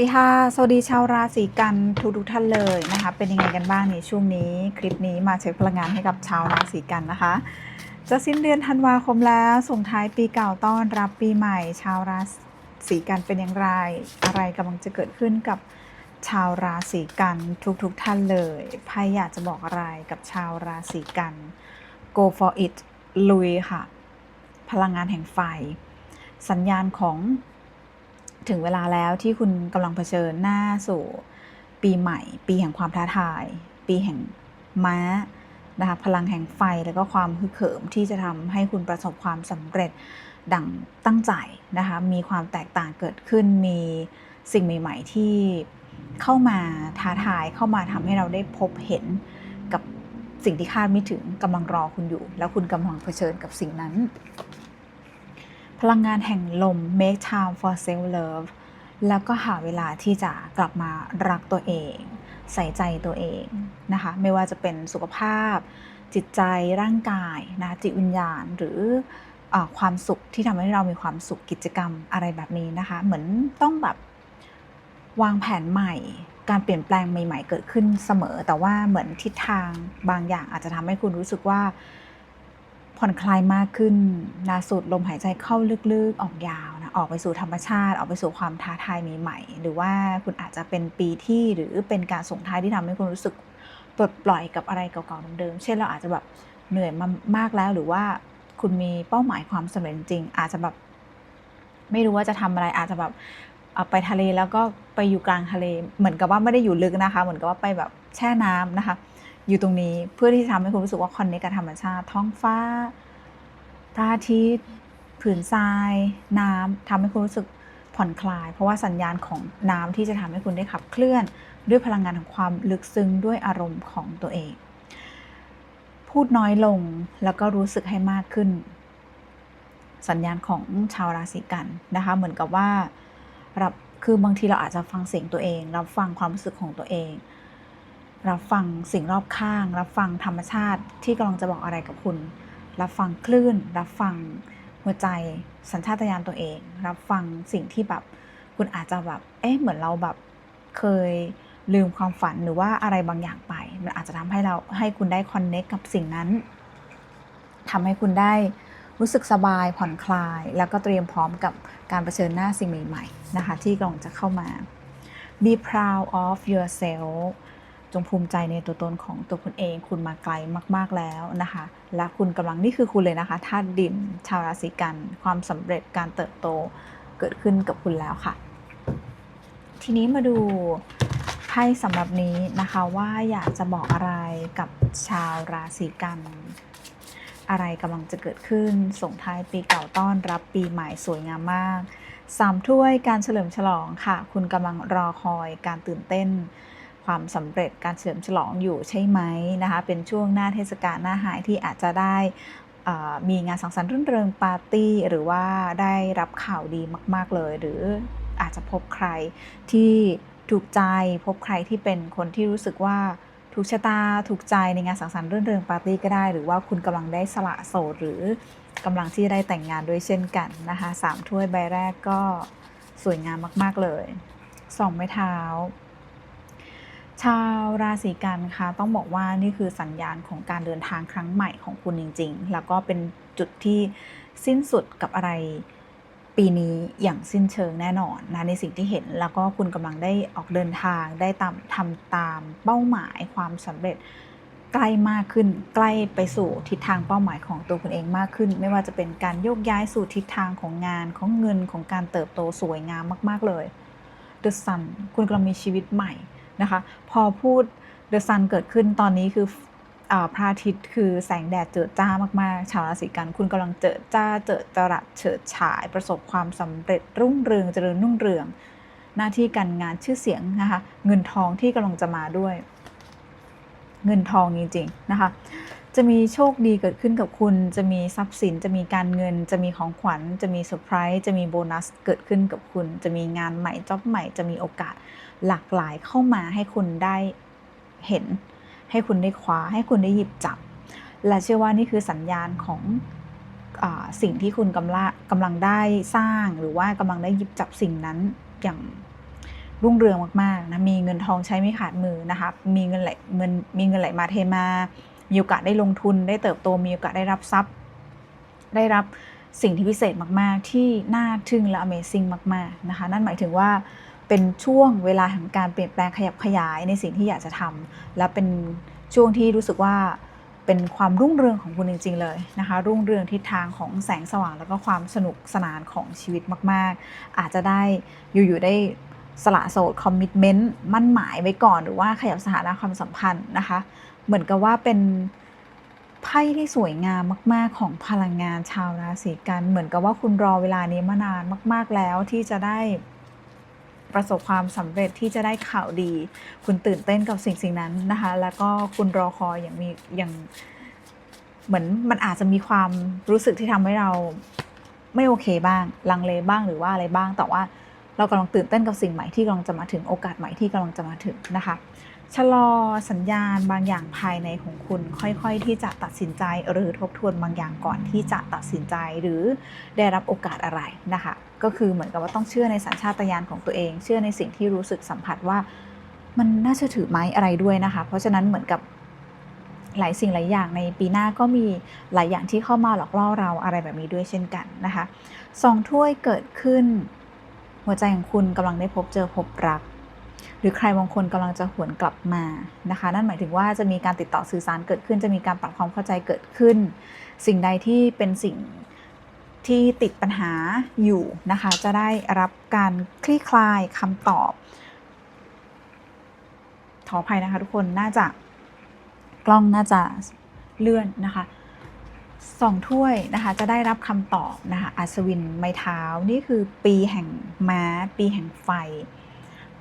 สดีค่ะ สวัสดีชาวราศีกันทุกทุกท่านเลยนะคะ เป็นยังไงกันบ้างในช่วงนี้คลิปนี้มาเช็คพลังงานให้กับชาวราศีกันนะคะ จะสิ้นเดือนธันวาคมแล้วส่งท้ายปีเก่าต้อนรับปีใหม่ ชาวราศีกันเป็นอย่างไร อะไรกำลังจะเกิดขึ้นกับชาวราศีกันทุกๆทท่านเลยไพ่อยากจะบอกอะไรกับชาวราศีกัน go for it ลุยค่ะ พลังงานแห่งไฟ สัญญาณของ ถึงเวลาแล้วที่คุณกำลังเผชิญหน้าสู่ปีใหม่ ปีแห่งความท้าทาย ปีแห่งม้านะคะพลังแห่งไฟแล้วก็ความฮึกเหิมที่จะทำให้คุณประสบความสำเร็จดังตั้งใจนะคะมีความแตกต่างเกิดขึ้นมีสิ่งใหม่ ๆ ที่เข้ามาท้าทายเข้ามาทำให้เราได้พบเห็นกับสิ่งที่คาดไม่ถึงกำลังรอคุณอยู่ แล้วคุณกำลังเผชิญกับสิ่งนั้น พลังงานแห่งลม make time for self love แล้วก็หาเวลาที่จะกลับมารักตัวเอง ใส่ใจตัวเองนะคะ ไม่ว่าจะเป็นสุขภาพ จิตใจร่างกายนะจิตวิญญาณหรืออความสุขที่ทำให้เรามีความสุขกิจกรรมอะไรแบบนี้นะคะ เหมือนต้องแบบวางแผนใหม่ การเปลี่ยนแปลงใหม่ ๆ เกิดขึ้นเสมอ แต่ว่าเหมือนทิศทางบางอย่างอาจจะทำให้คุณรู้สึกว่า ผ่อนคลายมากขึ้นนะสูดลมหายใจเข้าลึกๆ ออกยาวนะออกไปสู่ธรรมชาติ ออกไปสู่ความท้าทายใหม่ๆหรือว่าคุณอาจจะเป็นปีที่หรือเป็นการส่งท้ายที่ทำให้คุณรู้สึกปลดปล่อยกับอะไรเก่าๆเดิมๆเช่นเราอาจจะแบบเหนื่อยมามากแล้วหรือว่าคุณมีเป้าหมายความสำเร็จจริง อาจจะแบบไม่รู้ว่าจะทำอะไรอาจจะแบบไปทะเลแล้วก็ไปอยู่กลางทะเล เหมือนกับว่าไม่ได้อยู่ลึกนะคะ เหมือนกับว่าไปแบบแช่น้ำนะคะ อยู่ตรงนี้เพื่อที่จะทำให้คุณรู้สึกว่าคอนเนคกับธรรมชาติ ท้องฟ้าพระอาทิตย์ผืนทราย น้ำทำให้คุณรู้สึกผ่อนคลาย เพราะว่าสัญญาณของน้ำที่จะทำให้คุณได้ขับเคลื่อน ด้วยพลังงานของความลึกซึ้งด้วยอารมณ์ของตัวเอง พูดน้อยลงแล้วก็รู้สึกให้มากขึ้น สัญญาณของชาวราศีกันนะคะเหมือนกับว่ารับคือบางทีเราอาจจะฟังเสียงตัวเอง รับฟังความรู้สึกของตัวเอง รับฟังสิ่งรอบข้าง รับฟังธรรมชาติที่กำลังจะบอกอะไรกับคุณ รับฟังคลื่น รับฟังหัวใจสัญชาตญาณตัวเอง รับฟังสิ่งที่แบบคุณอาจจะแบบ เอ๊ะเหมือนเราแบบเคยลืมความฝันหรือว่าอะไรบางอย่างไป มันอาจจะทำให้เราให้คุณได้คอนเน c t กับสิ่งนั้นทำให้คุณได้รู้สึกสบายผ่อนคลาย แล้วก็เตรียมพร้อมกับการเผชิญหน้าสิ่งใหม่ ๆ นะคะ ที่กำลังจะเข้ามา be proud of yourself จงภูมิใจในตัวตนของตัวคุณเอง คุณมาไกลมาก ๆแล้วนะคะ และคุณกำลังนี่คือคุณเลยนะคะธาตุดินชาวราศีกัน ความสำเร็จการเติบโตเกิดขึ้นกับคุณแล้วค่ะ ทีนี้มาดูไพ่สำหรับนี้นะคะว่าอยากจะบอกอะไรกับชาวราศีกันอะไรกำลังจะเกิดขึ้น ส่งท้ายปีเก่าต้อนรับปีใหม่สวยงามมากสามถ้วยการเฉลิมฉลองค่ะ คุณกำลังรอคอยการตื่นเต้น ความสำเร็จการเฉลิมฉลองอยู่ใช่ไหมนะคะเป็นช่วงหน้าเทศกาลหน้าหายที่อาจจะได้มีงานสังสรรค์รื่นเริงปาร์ตี้ หรือว่าได้รับข่าวดีมาก ๆ เลย หรืออาจจะพบใครที่ถูกใจพบใครที่เป็นคนที่รู้สึกว่าถูกชะตาถูกใจในงานสังสรรค์รื่นเริงปาร์ตี้ก็ได้ หรือว่าคุณกำลังได้สละโสดหรือกำลังที่จะได้แต่งงานด้วยเช่นกันนะคะสามถ้วยใบแรกก็สวยงามมาก ๆ เลยสองไม้เท้า ชาวราศีกันค่ะต้องบอกว่านี่คือสัญญาณของการเดินทางครั้งใหม่ของคุณจริง ๆ แล้วก็เป็นจุดที่สิ้นสุดกับอะไรปีนี้อย่างสิ้นเชิงแน่นอนนะในสิ่งที่เห็นแล้วก็คุณกำลังได้ออกเดินทางได้ตามทำตามเป้าหมายความสำเร็จใกล้มากขึ้นใกล้ไปสู่ทิศทางเป้าหมายของตัวคุณเองมากขึ้น ไม่ว่าจะเป็นการโยกย้ายสู่ทิศทางของงานของเงินของการเติบโตสวยงามมาก ๆเลย The Sun คุณกำลังมีชีวิตใหม่ นะคะพอพูด The Sun เกิดขึ้นตอนนี้คือพระอาทิตย์คือแสงแดดเจิดจ้ามากๆ ชาวราศีกันคุณกำลังเจิดจ้าเจิดจรัสเฉิดฉายประสบความสำเร็จรุ่งเรืองเจริญรุ่งเรือง หน้าที่การงานชื่อเสียงนะคะเงินทองที่กำลังจะมาด้วย เงินทองจริงๆนะคะจะมีโชคดีเกิดขึ้นกับคุณ จะมีทรัพย์สิน จะมีการเงิน จะมีของขวัญ จะมีเซอร์ไพรส์ จะมีโบนัสเกิดขึ้นกับคุณ จะมีงานใหม่จ็อบใหม่ จะมีโอกาส หลากหลายเข้ามาให้คุณได้เห็น ให้คุณได้คว้าให้คุณได้หยิบจับ และเชื่อว่านี่คือสัญญาณของอสิ่งที่คุณกำลังกำลังได้สร้างหรือว่ากำลังได้หยิบจับสิ่งนั้นอย่างรุ่งเรืองมากๆนะมีเงินทองใช้ไม่ขาดมือนะคะมีเงินไหลเงินมีเงินไหลมาเทมา มีโอกาสได้ลงทุนได้เติบโตมีโอกาสได้รับทรัพย์ ได้รับสิ่งที่พิเศษมากๆ ที่น่าทึ่งและ Amazing มาก ๆ นะคะ นั่นหมายถึงว่า เป็นช่วงเวลาแห่งการเปลี่ยนแปลงขยับขยายในสิ่งที่อยากจะทำและเป็นช่วงที่รู้สึกว่าเป็นความรุ่งเรืองของคุณจริง ๆ เลยนะคะ รุ่งเรืองทิศทางของแสงสว่างแล้วก็ความสนุกสนานของชีวิตมาก ๆ อาจจะได้อยู่ๆได้สละโสดคอมมิชเมนต์มั่นหมายไว้ก่อน หรือว่าขยับสถานะความสัมพันธ์นะคะ เหมือนกับว่าเป็นไพ่ที่สวยงามมาก ๆ ของพลังงานชาวราศีกัน เหมือนกับว่าคุณรอเวลานี้มานานมาก ๆแล้วที่จะได้ ประสบความสำเร็จที่จะได้ข่าวดี คุณตื่นเต้นกับสิ่งสิ่งนั้นนะคะ แล้วก็คุณรอคอยอย่างมีอย่างเหมือนมันอาจจะมีความรู้สึกที่ทำให้เราไม่โอเคบ้าง ลังเลบ้างหรือว่าอะไรบ้าง แต่ว่าเรากำลังตื่นเต้นกับสิ่งใหม่ที่กำลังจะมาถึงโอกาสใหม่ที่กำลังจะมาถึงนะคะ ชะลอสัญญาณบางอย่างภายในของคุณ ค่อยๆ ที่จะตัดสินใจหรือทบทวนบางอย่างก่อนที่จะตัดสินใจหรือได้รับโอกาสอะไรนะคะ ก็คือเหมือนกับว่าต้องเชื่อในสัญชาตญาณของตัวเอง เชื่อในสิ่งที่รู้สึกสัมผัสว่ามันน่าเชื่อถือไหมอะไรด้วยนะคะ เพราะฉะนั้นเหมือนกับหลายสิ่งหลายอย่างในปีหน้าก็มีหลายอย่างที่เข้ามาหลอกล่อเราอะไรแบบนี้ด้วยเช่นกันนะคะสองถ้วยเกิดขึ้น หัวใจของคุณกำลังได้พบเจอพบรัก หรือใครบางคนกำลังจะหวนกลับมานะคะ นั่นหมายถึงว่าจะมีการติดต่อสื่อสารเกิดขึ้น จะมีการปรับความเข้าใจเกิดขึ้น สิ่งใดที่เป็นสิ่งที่ติดปัญหาอยู่นะคะ จะได้รับการคลี่คลายคำตอบ ขออภัยนะคะทุกคนน่าจะกล้องน่าจะเลื่อนนะคะสองถ้วยนะคะจะได้รับคำตอบนะคะอัศวินไม้เท้านี่คือปีแห่งม้า ปีแห่งไฟ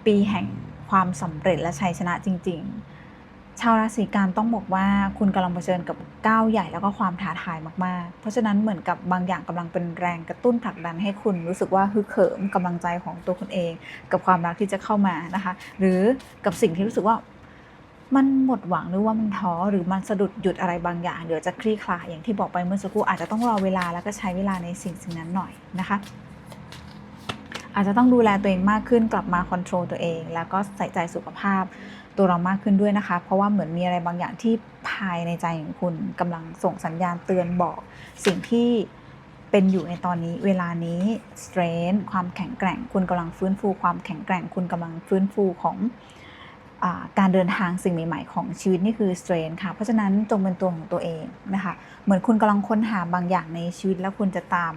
ปีแห่งความสำเร็จและชัยชนะจริง ๆ ชาวราศีกันต้องบอกว่าคุณกำลังเผชิญกับก้าวใหญ่แล้วก็ความท้าทายมากๆ เพราะฉะนั้นเหมือนกับบางอย่างกำลังเป็นแรงกระตุ้นผลักดันให้คุณรู้สึกว่าฮึกเหิมกำลังใจของตัวคุณเอง กับความรักที่จะเข้ามานะคะ หรือกับสิ่งที่รู้สึกว่ามันหมดหวังหรือว่ามันท้อหรือมันสะดุดหยุดอะไรบางอย่างเดี๋ยวจะคลี่คลายอย่างที่บอกไปเมื่อสักครู่อาจจะต้องรอเวลาแล้วก็ใช้เวลาในสิ่งสิ่งนั้นหน่อยนะคะ อาจจะต้องดูแลตัวเองมากขึ้นกลับมาคอนโทรลตัวเอง แล้วก็ใส่ใจสุขภาพตัวเรามากขึ้นด้วยนะคะ เพราะว่าเหมือนมีอะไรบางอย่างที่ภายในใจของคุณกำลังส่งสัญญาณเตือนบอกสิ่งที่เป็นอยู่ในตอนนี้เวลานี้สเตรนความแข็งแกร่ง คุณกำลังฟื้นฟูความแข็งแกร่ง คุณกำลังฟื้นฟูของ การเดินทางสิ่งใหม่ ๆ ของชีวิตนี่คือ strength ค่ะ เพราะฉะนั้นจงเป็นตัวของตัวเองนะคะ เหมือนคุณกำลังค้นหาบางอย่างในชีวิตแล้วคุณจะตาม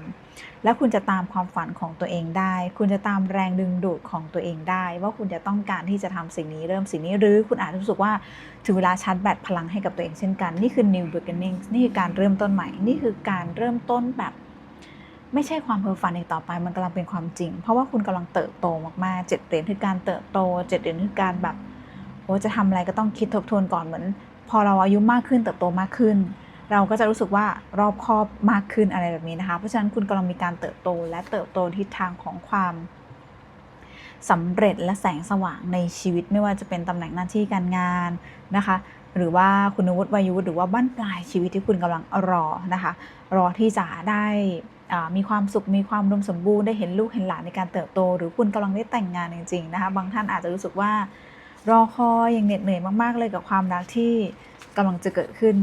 แล้วคุณจะตามความฝันของตัวเองได้ คุณจะตามแรงดึงดูดของตัวเองได้ ว่าคุณจะต้องการที่จะทำสิ่งนี้เริ่มสิ่งนี้หรือคุณอาจรู้สึกว่าถึงเวลาชาร์จแบตพลังให้กับตัวเองเช่นกัน นี่คือ new beginning นี่คือการเริ่มต้นใหม่ นี่คือการเริ่มต้นแบบไม่ใช่ความเพ้อฝันอีกต่อไปมันกำลังเป็นความจริง เพราะว่าคุณกำลังเติบโตมากๆเจ็ดเหรียญคือการเติบโตเจ็ดเหรียญคือการแบบ อ้จะทำอะไรก็ต้องคิดทบทวนก่อนเหมือน พอเราอายุมากขึ้นเติบโตมากขึ้น เราก็จะรู้สึกว่ารอบคอบมากขึ้นอะไรแบบนี้นะคะ เพราะฉะนั้นคุณกำลังมีการเติบโตและเติบโตทิศทางของความสำเร็จและแสงสว่างในชีวิตไม่ว่าจะเป็นตำแหน่งหน้าที่การงานนะคะ หรือว่าคุณวุฒิวัยวุฒิหรือว่าบ้านปลายชีวิตที่คุณกำลังรอนะคะ รอที่จะได้มีความสุขมีความรวมสมบูรณ์ได้เห็นลูกเห็นหลานในการเติบโต หรือคุณกำลังได้แต่งงานจริงๆนะคะบางท่านอาจจะรู้สึกว่า รอคอยอย่างเหน็ดเหนื่อยมาก ๆ เลยกับความรักที่กำลังจะเกิดขึ้น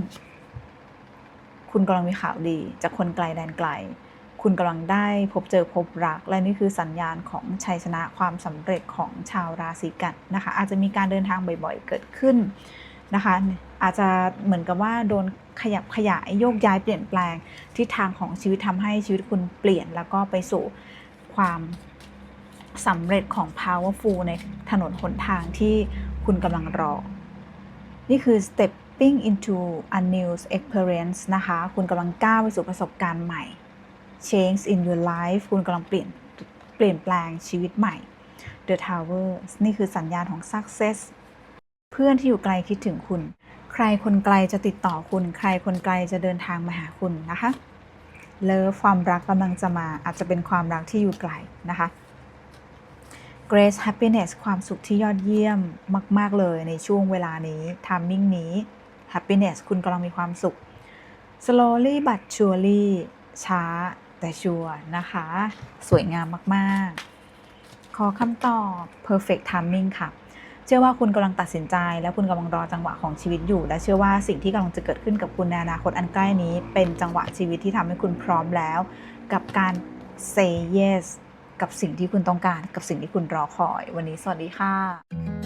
คุณกำลังมีข่าวดี จากคนไกลแดนไกล คุณกำลังได้พบเจอพบรัก และนี่คือสัญญาณของชัยชนะความสำเร็จของชาวราศีกันนะคะ อาจจะมีการเดินทางบ่อยๆ เกิดขึ้นนะคะ อาจจะเหมือนกับว่าโดนขยับขยายโยกย้ายเปลี่ยนแปลงทิศทางของชีวิตทำให้ชีวิตคุณเปลี่ยนแล้วก็ไปสู่ความ สำเร็จของ powerful ในถนนหนทางที่คุณกำลังรอ นี่คือ stepping into a new experience นะคะ คุณกำลังก้าวไปสู่ประสบการณ์ใหม่ change in your life คุณกำลังเปลี่ยนเปลี่ยนแปลงชีวิตใหม่ The Tower นี่คือสัญญาณของ success เพื่อนที่อยู่ไกลคิดถึงคุณ ใครคนไกลจะติดต่อคุณ ใครคนไกลจะเดินทางมาหาคุณนะคะเลิฟความรักกำลังจะมาอาจจะเป็นความรักที่อยู่ไกลนะคะ Grace Happiness ความสุขที่ยอดเยี่ยมมาก ๆ เลยในช่วงเวลานี้ทามมิ่งนี้ Happiness คุณกำลังมีความสุข Slowly but surely ช้าแต่ชัวร์นะคะ สวยงามมาก ๆ ขอคำตอบ perfect timing ค่ะ เชื่อว่าคุณกำลังตัดสินใจ และคุณกำลังรอจังหวะของชีวิตอยู่ และเชื่อว่าสิ่งที่กำลังจะเกิดขึ้นกับคุณในอนาคตอันใกล้นี้ เป็นจังหวะชีวิตที่ทำให้คุณพร้อมแล้ว กับการ say yes กับสิ่งที่คุณต้องการ กับสิ่งที่คุณรอคอย วันนี้สวัสดีค่ะ